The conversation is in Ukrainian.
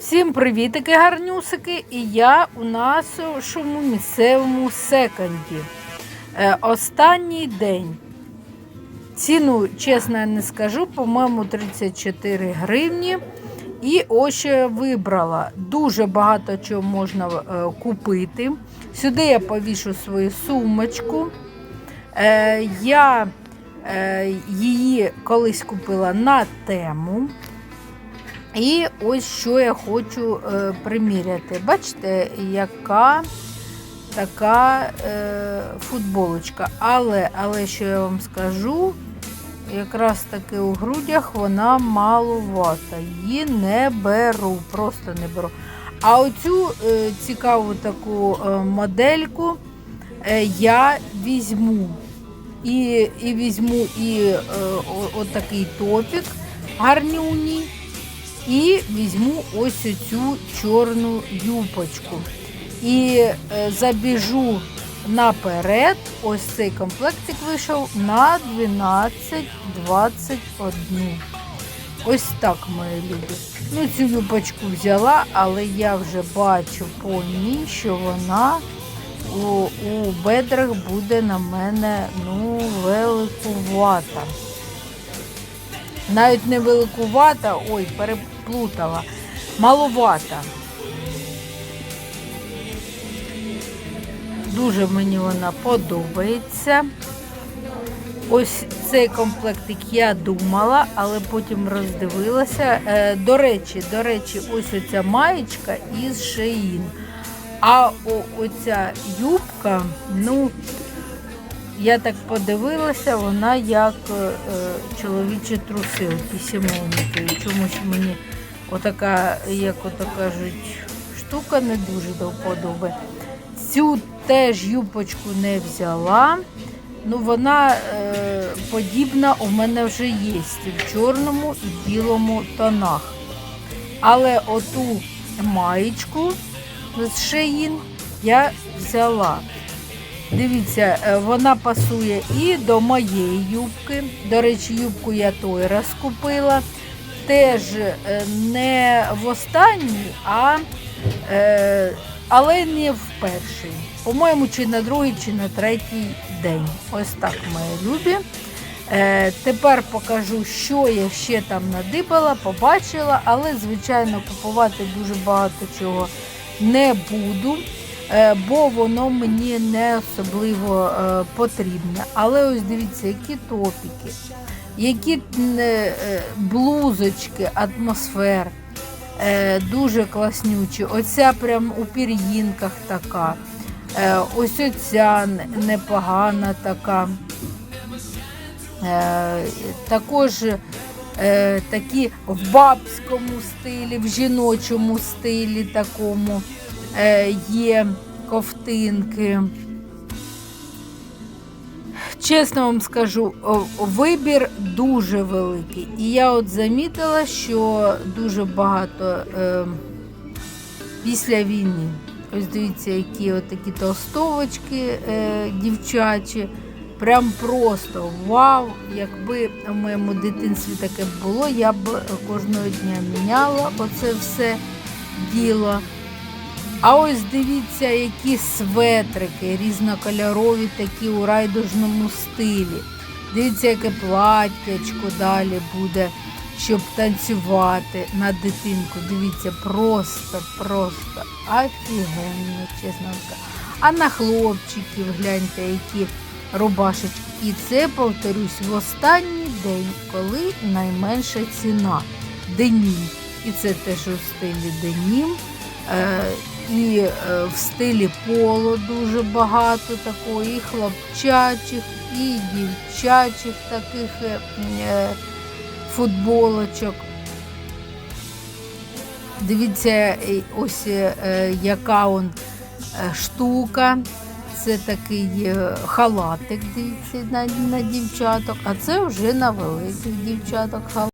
Всім привітики, гарнюсики! І я у нашому місцевому секонді. Е, останній день. Ціну, чесно, я не скажу, по-моєму, 34 гривні. І ось я вибрала. Дуже багато чого можна е, купити. Сюди я повішу свою сумочку. Е, я її колись купила на тему. І ось що я хочу е, приміряти. Бачите, яка така е, футболочка. Але, але що я вам скажу, якраз таки у грудях вона малувата. Її не беру, просто не беру. А оцю е, цікаву таку е, модельку е, я візьму. І, і візьму і е, отакий топік гарнюній. І візьму ось цю чорну юпочку. І е, забіжу наперед. Ось цей комплектик вийшов на 12,21. Ось так, мої любі. Ну, цю юпочку взяла, але я вже бачу по ній, що вона у, у бедрах буде на мене ну, великувата. Навіть не великувата, ой, переплутала. Маловата. Дуже мені вона подобається. Ось цей комплектик я думала, але потім роздивилася. Е, до речі, до речі, ось оця маєчка із шеїн. А оця юбка, ну, я так подивилася, вона як е, чоловічі труси, оті сімейники. І чомусь мені отака, як ото кажуть, штука не дуже до вподоби. Цю теж юбочку не взяла. Ну, вона е, подібна у мене вже є в чорному і білому тонах. Але оту маєчку з шеїн я взяла. Дивіться, е, вона пасує і до моєї юбки. До речі, юбку я той раз купила. Теж е, не в останній, а е, але не в перший. По-моєму, чи на другий, чи на третій день. Ось так, мої любі. Е, тепер покажу, що я ще там надибала, побачила, але, звичайно, купувати дуже багато чого не буду, бо воно мені не особливо е, потрібне. Але ось дивіться, які топіки, які е, е, блузочки, атмосфер. Е, дуже класнючі. Оця прям у пір'їнках така. Е, ось оця непогана така. Е, також е, такі в бабському стилі, в жіночому стилі такому е, є ковтинки. Чесно вам скажу, вибір дуже великий. І я от замітила, що дуже багато е, після війни. Ось дивіться, які от такі толстовочки е, дівчачі. Прям просто вау! Якби в моєму дитинстві таке було, я б кожного дня міняла оце все діло. А ось дивіться, які светрики різнокольорові, такі у райдужному стилі. Дивіться, яке платтячко далі буде, щоб танцювати на дитинку. Дивіться, просто, просто офігенно, чесно. А на хлопчиків гляньте, які рубашечки. І це, повторюсь, в останній день, коли найменша ціна. Денім. І це теж у стилі денім. Е, і е, в стилі поло дуже багато такого, і хлопчачих, і дівчачих таких е, е, футболочок. Дивіться, ось яка он штука. Це такий халатик, дивіться, на, на дівчаток, а це вже на великих дівчаток халатик.